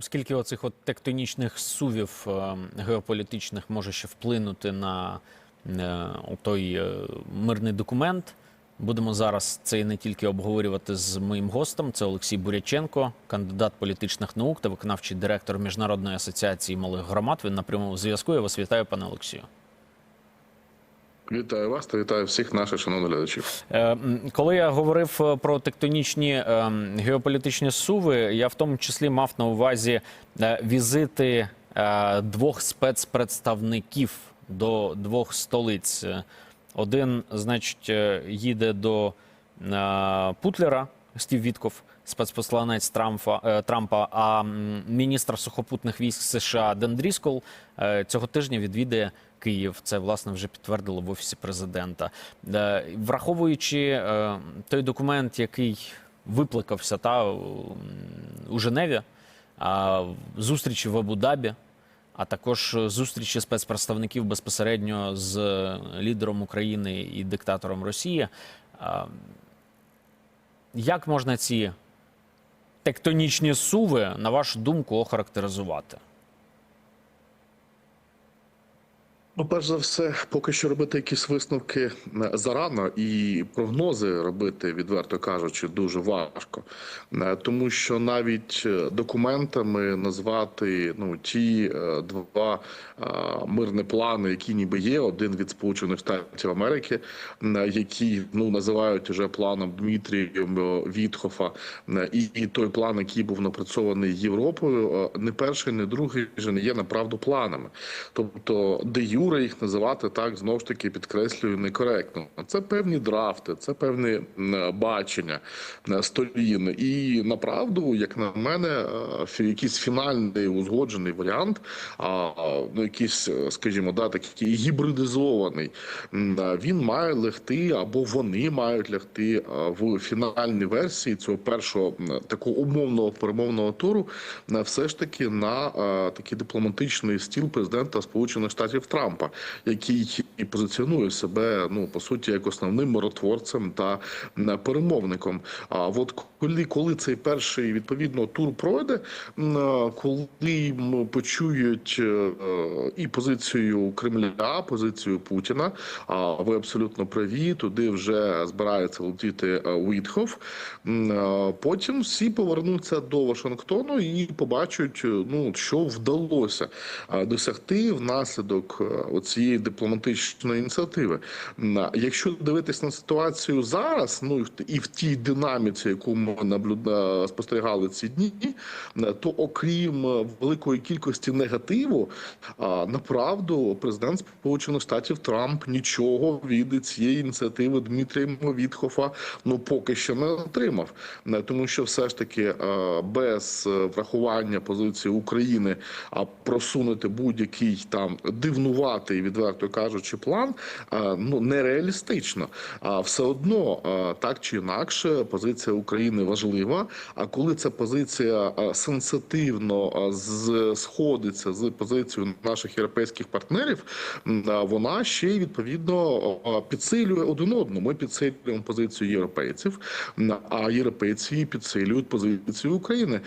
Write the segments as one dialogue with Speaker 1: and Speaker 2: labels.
Speaker 1: Скільки оцих от тектонічних сувів е, геополітичних може ще вплинути на е, той е, мирний документ? Будемо зараз це не тільки обговорювати з моїм гостем. Це Олексій Буряченко, кандидат політичних наук та виконавчий директор Міжнародної асоціації малих громад. Він на прямому зв'язку. Я вас вітаю, пане Олексію.
Speaker 2: Вітаю вас та вітаю всіх наших шановних глядачів.
Speaker 1: Е, Коли я говорив е, про тектонічні е, геополітичні суви, я в тому числі мав на увазі візити двох спецпредставників до двох столиць. Один, значить, їде до Путлера, Стів Вітков, спецпосланець Трампа, Трампа, а міністр сухопутних військ США Ден Дріскол е, цього тижня відвідає Київ. Це власне вже підтвердили в офісі президента. Е, Враховуючи е, той документ, який викликався та у- у Женеві, зустрічі в Абу-Дабі, а також зустрічі спецпредставників безпосередньо з лідером України і диктатором Росії. Як можна ці тектонічні суви, на вашу думку, охарактеризувати?
Speaker 2: Ну, перш за все, поки що робити якісь висновки е, зарано і прогнози робити, відверто кажучи, дуже важко, Е, тому що навіть е, документами назвати ну ті два мирні плани, які ніби є, один від Сполучених Штатів Америки, які ну називають уже планом Дмитрієм е, Вітхофа, і, і той план, який був напрацьований Європою, не перший, не другий вже не є направду планами. Тобто, де юре їх називати так знову ж таки підкреслюю некоректно. Це певні драфти, це певне бачення е, сторін. І направду, як на мене, е, якийсь фінальний узгоджений варіант, а ну якийсь, е, скажімо, да, такий гібридизований, він має легти або вони мають лягти е, в фінальній версії цього першого такого умовного перемовного туру, е, все ж таки на е, такий дипломатичний стіл президента Сполучених Штатів Трампа, який і позиціонує себе ну по суті як основним миротворцем та м, перемовником. А от коли, коли цей перший відповідно тур пройде, е, коли почують е, е, і позицію Кремля, позицію Путіна, а ви абсолютно праві, туди вже збирається летіти е, Уітхоф. Е, Потім всі повернуться до Вашингтону і побачать, е, ну що вдалося е, досягти внаслідок е, цієї дипломатичної ініціативи. Якщо дивитись на ситуацію зараз, ну і в- тій динаміці, яку ми наблюда спостерігали ці дні, е, то окрім е, великої кількості негативу, направду президент Сполучених Штатів Трамп нічого від цієї ініціативи Дмитрія Вітхофа ну поки що не отримав, тому що все ж таки е, без е, врахування позиції України, а просунути будь-який там дивнуватий, відверто кажучи, план е, ну нереалістично. А все одно е, так чи інакше позиція України важлива. А коли ця позиція е, сенситивно сходиться з позицією наших європейських партнерів, вона ще й відповідно підсилює один одну. Ми підсилюємо позицію європейців, а європейці підсилюють позицію України.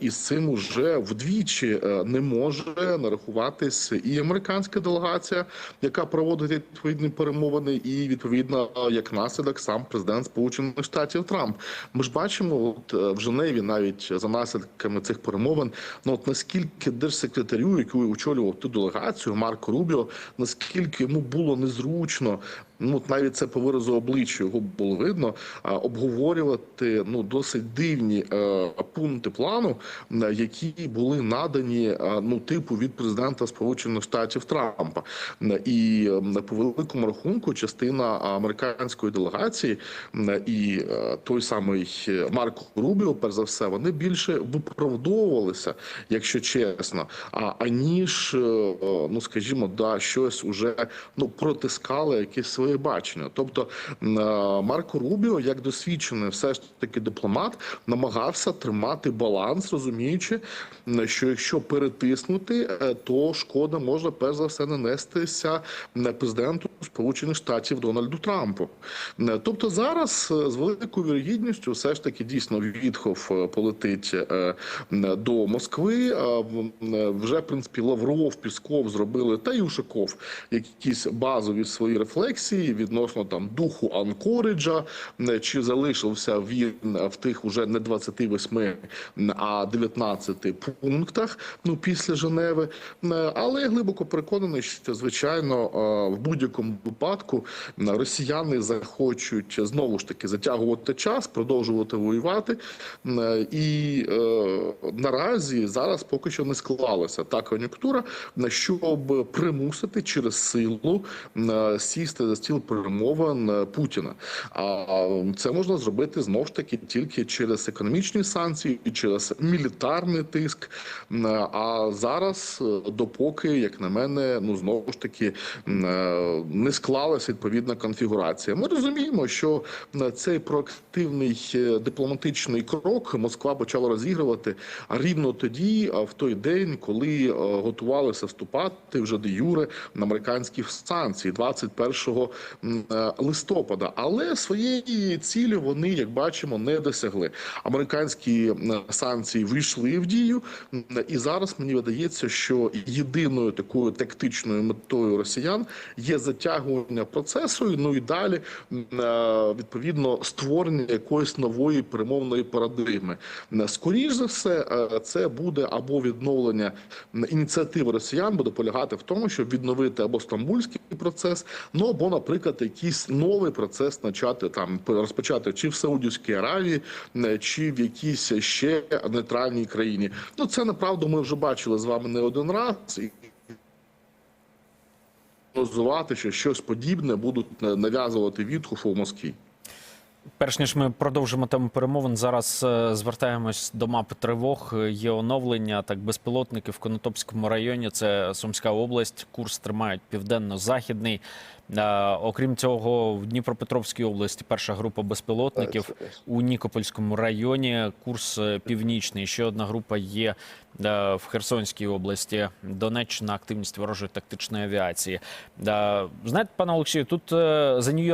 Speaker 2: І з цим уже вдвічі не може нарахуватись і американська делегація, яка проводить відповідні перемовини, і відповідно як наслідок сам президент Сполучених Штатів Трамп. Ми ж бачимо, от е, в Женеві навіть за наслідками цих перемовин, ну от наскільки держсекретарю, який очолював ту делегацію, Марко Рубіо, наскільки йому було незручно. Ну навіть це по виразу обличчя його було видно. Обговорювати ну досить дивні е, пункти плану, е, які були надані е, ну типу від президента Сполучених Штатів Трампа. І по великому рахунку частина американської делегації і той самий Марко Рубіо, перш за все, вони більше виправдовувалися, якщо чесно, аніж ну скажімо, да щось уже ну протискали якісь свої бачення. Тобто е, Марко Рубіо, як досвідчений, все ж таки дипломат, намагався тримати баланс, розуміючи, що якщо перетиснути, е, то шкода може перш за все нанестися м, президенту Сполучених Штатів Дональду Трампу. Тобто зараз е, з великою вірогідністю все ж таки дійсно відхов е, полетить е, до Москви. Вже в принципі Лавров, Пісков зробили та й Ушаков якісь базові свої рефлексії відносно там духу Анкориджа, чи залишився він в тих уже не 28, м, а 19 пунктах. Ну після Женеви. Але я глибоко переконаний, що звичайно е, в будь-якому випадку росіяни захочуть знову ж таки затягувати час, продовжувати воювати. І е, наразі зараз поки що не склалася та кон'юнктура, щоб примусити через силу сісти за стіл перемовин е, Путіна. А це можна зробити знову ж таки тільки через економічні санкції, через мілітарний тиск. А зараз, е, допоки, як на мене, ну знову ж таки е, не склалася відповідна конфігурація. Ми розуміємо, що е, цей проактивний е, дипломатичний крок Москва почала розігрувати рівно тоді, в той день, коли е, готувалися вступати вже де юре на американські санкції 21 м, е, листопада. Але своєї цілі вони, як бачимо, не досягли. Американські санкції вийшли в дію, і зараз мені видається, що єдиною такою тактичною метою росіян є затягування процесу. Ну і далі е, відповідно створення якоїсь нової перемовної парадигми. М, Скоріш за все, е, це буде або відновлення ініціативи росіян, буде полягати в тому, щоб відновити або стамбульський процес, ну або, наприклад, якийсь новий процес почати там розпочати чи в Саудівській Аравії, чи в якійсь ще нейтральній країні. Ну це направду ми вже бачили з вами не один раз. Прогнозувати, що щось подібне будуть е, нав'язувати відхов у Москві.
Speaker 1: Перш ніж ми продовжимо тему перемовин, зараз е, звертаємось до мапи тривог. Е, Є оновлення. Так, безпілотники в Конотопському районі, це Сумська область. Курс тримають південно-західний. Окрім цього, в Дніпропетровській області перша група безпілотників. У Нікопольському районі курс е, північний. Ще одна група є е, в Херсонській області. Донеччина активність ворожої тактичної авіації. Е, Знаєте, пане Олексію, тут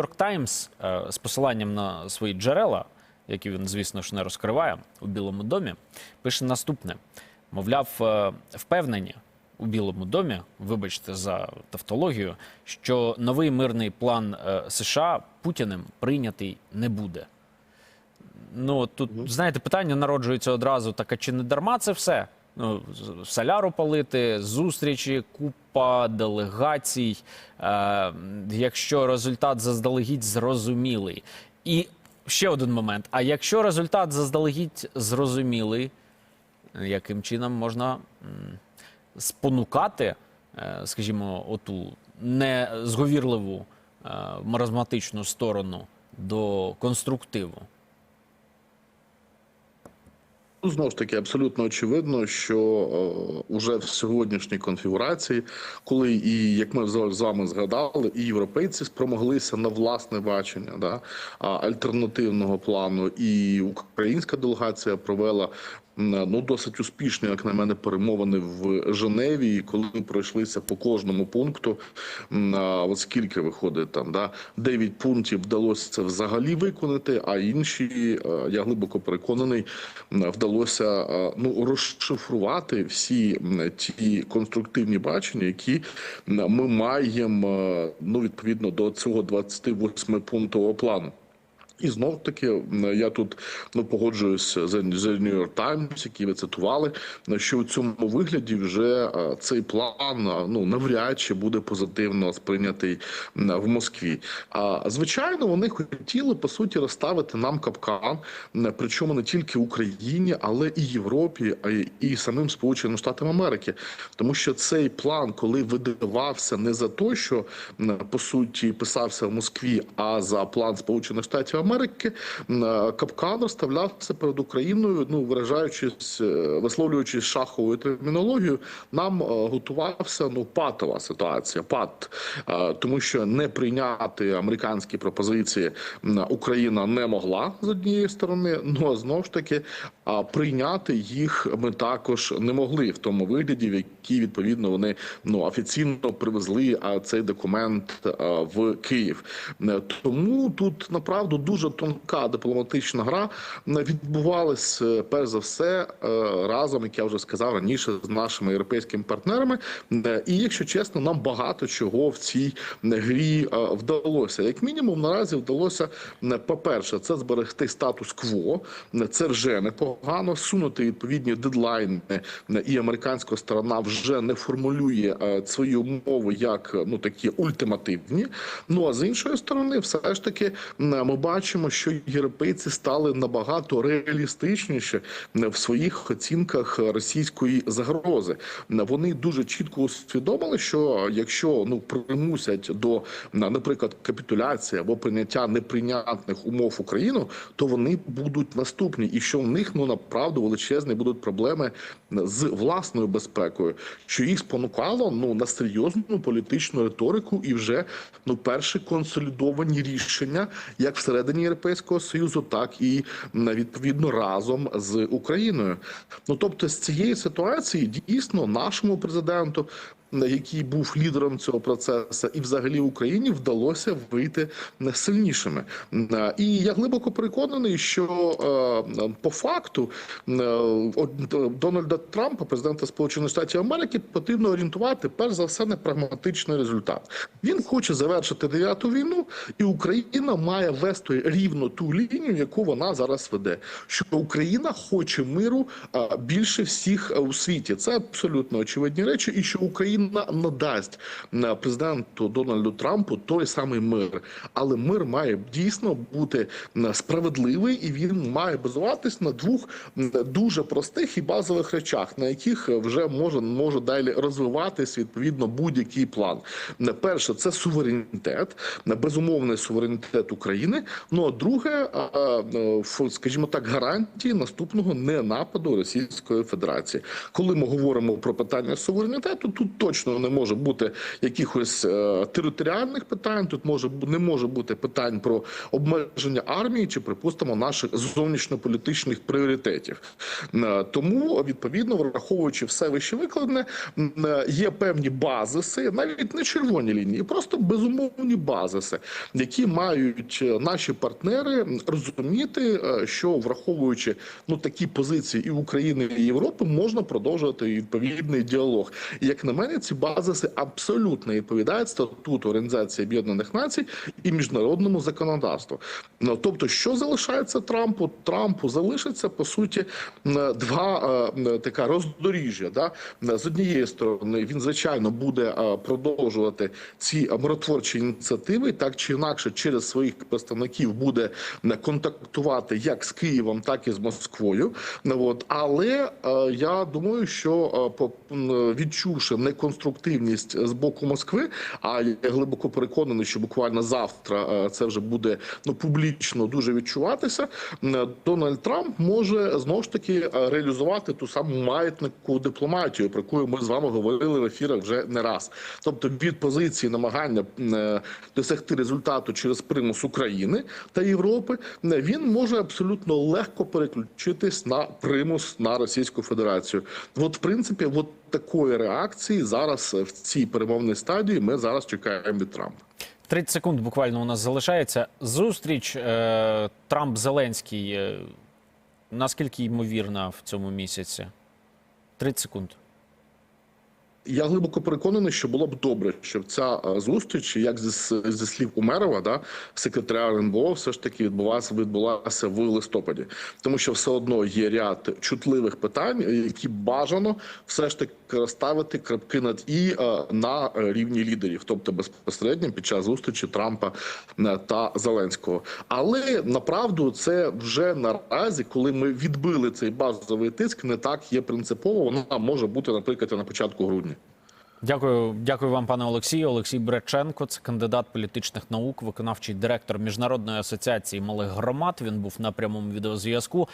Speaker 1: York Times е, з посиланням на свої джерела, які він, звісно ж, не розкриває у Білому домі, пише наступне: мовляв, впевнені. У Білому домі, вибачте за тавтологію, що новий мирний план е, США Путіним прийнятий не буде. Ну тут знаєте, питання народжується одразу: так а чи не дарма це все? Ну, соляру палити, зустрічі, купа делегацій. Е, якщо результат заздалегідь зрозумілий. І ще один момент: а якщо результат заздалегідь зрозумілий, яким чином можна спонукати, е, скажімо, оту незговірливу е, маразматичну сторону до конструктиву?
Speaker 2: Ну, Знову ж таки, абсолютно очевидно, що е, уже в сьогоднішній конфігурації, коли і як ми з вами згадали, і європейці спромоглися на власне бачення да, альтернативного плану, і українська делегація провела ну досить успішні, як на мене, перемовини в Женеві, і коли ми пройшлися по кожному пункту. м, От скільки виходить там, да 9 пунктів вдалося це взагалі виконати, а інші е, я глибоко переконаний, вдалося е, ну розшифрувати всі ті конструктивні бачення, які ми маємо е, ну відповідно до цього 28 пунктового плану. І знов таки я тут ну погоджуюсь з The New York Times, які ви цитували, що в цьому вигляді вже е, цей план е, ну навряд чи буде позитивно сприйнятий в Москві. А звичайно, вони хотіли по суті розставити нам капкан, причому не тільки Україні, але і Європі, і самим Сполученим Штатам Америки, тому що цей план, коли видавався не за те, що по суті писався в Москві, а за план Сполучених Штатів Америки м, е, капкан розставлявся перед Україною, ну виражаючись, е, висловлюючись шаховою термінологією, нам е, готувався ну патова ситуація, пат, тому що не прийняти американські пропозиції Україна не могла з однієї сторони. Ну а знову ж таки, прийняти їх ми також не могли в тому вигляді, в якій відповідно вони ну офіційно привезли цей документ в Київ. Тому тут направду дуже тонка дипломатична гра відбувалась е, перш за все е, разом, як я вже сказав раніше, з нашими європейськими партнерами. Е, І якщо чесно, нам багато чого в цій грі вдалося. Як мінімум, наразі вдалося е, по-перше, це зберегти статус-кво. Це вже непогано. Сунути відповідні дедлайни, і американська сторона вже не формулює свої умови як ну такі ультимативні. Ну а з іншої сторони, все ж таки ми бачимо, що європейці стали набагато реалістичніші м, в своїх оцінках російської загрози. Вони дуже чітко усвідомили, що якщо ну примусять до наприклад капітуляції або прийняття неприйнятних умов Україну, то вони будуть наступні, і що в них ну направду величезні будуть проблеми з власною безпекою, що їх спонукало ну на серйозну політичну риторику і вже ну перші консолідовані рішення як всередині Європейського союзу, так і відповідно разом з Україною. Ну тобто, з цієї ситуації дійсно нашому президенту. Який був лідером цього процесу, і взагалі Україні вдалося вийти сильнішими. Е, І я глибоко переконаний, що е, по факту е, Дональда Трампа, президента Сполучених Штатів Америки, потрібно орієнтувати перш за все на прагматичний результат. Він хоче завершити дев'яту війну, і Україна має вести рівно ту лінію, яку вона зараз веде. Що Україна хоче миру більше всіх у світі. Це абсолютно очевидні речі, і що Україна надасть президенту Дональду Трампу той самий мир. Але мир має дійсно бути справедливий, і він має базуватись на двох дуже простих і базових речах, на яких вже може може далі розвиватись відповідно будь-який план. Е, Перше, це суверенітет, е, безумовний суверенітет України. Ну а друге, е, скажімо так, гарантії наступного ненападу Російської Федерації. Коли ми говоримо про питання суверенітету, тут точно не може бути якихось е, територіальних питань. Тут може не може бути питань про обмеження армії чи, припустимо, наших зовнішньополітичних пріоритетів. Е, Тому відповідно, враховуючи все вище викладене, е, є певні базиси, навіть не червоні лінії, просто безумовні базиси, які мають наші партнери розуміти, що враховуючи ну такі позиції і України і Європи, можна продовжувати відповідний діалог. І як на мене, ці базиси абсолютно відповідають статуту Організації Об'єднаних Націй і міжнародному законодавству. Ну тобто, що залишається Трампу? Трампу залишиться по суті два е, така роздоріжжя. Да? З однієї сторони, він звичайно буде е, продовжувати ці миротворчі ініціативи, так чи інакше, через своїх представників буде контактувати як з Києвом, так і з Москвою. Ну, От але е, я думаю, що е, по м, відчувши неконструктивність з боку Москви, а я глибоко переконаний, що буквально завтра е, це вже буде ну публічно дуже відчуватися. Дональд Трамп може знову ж таки е, реалізувати ту саму маятнику дипломатію, про яку ми з вами говорили в ефірах вже не раз. Тобто від позиції намагання е, досягти результату через примус України та Європи, е, він може абсолютно легко переключитись на примус на Російську Федерацію. От, в принципі, от такої реакції зараз е, в цій перемовній стадії ми зараз чекаємо від Трампа.
Speaker 1: 30 секунд буквально у нас залишається. Зустріч е, Трамп-Зеленський. Е, наскільки ймовірна в цьому місяці? 30 секунд.
Speaker 2: Я глибоко переконаний, що було б добре, щоб ця е, зустріч, як зі, зі слів Умерова, да, секретаря РНБО, все ж таки відбулася відбулася в листопаді, тому що все одно є ряд чутливих питань, які бажано все ж таки розставити крапки над і е, на е, рівні лідерів, тобто безпосередньо під час зустрічі Трампа е, та Зеленського. Але направду це вже наразі, коли ми відбили цей базовий тиск, не так є принципово. Вона може бути, наприклад, на початку грудня.
Speaker 1: Дякую, дякую вам, пане Олексію. Олексій Бреченко, це кандидат політичних наук, виконавчий директор міжнародної асоціації малих громад. Він був на прямому відеозв'язку.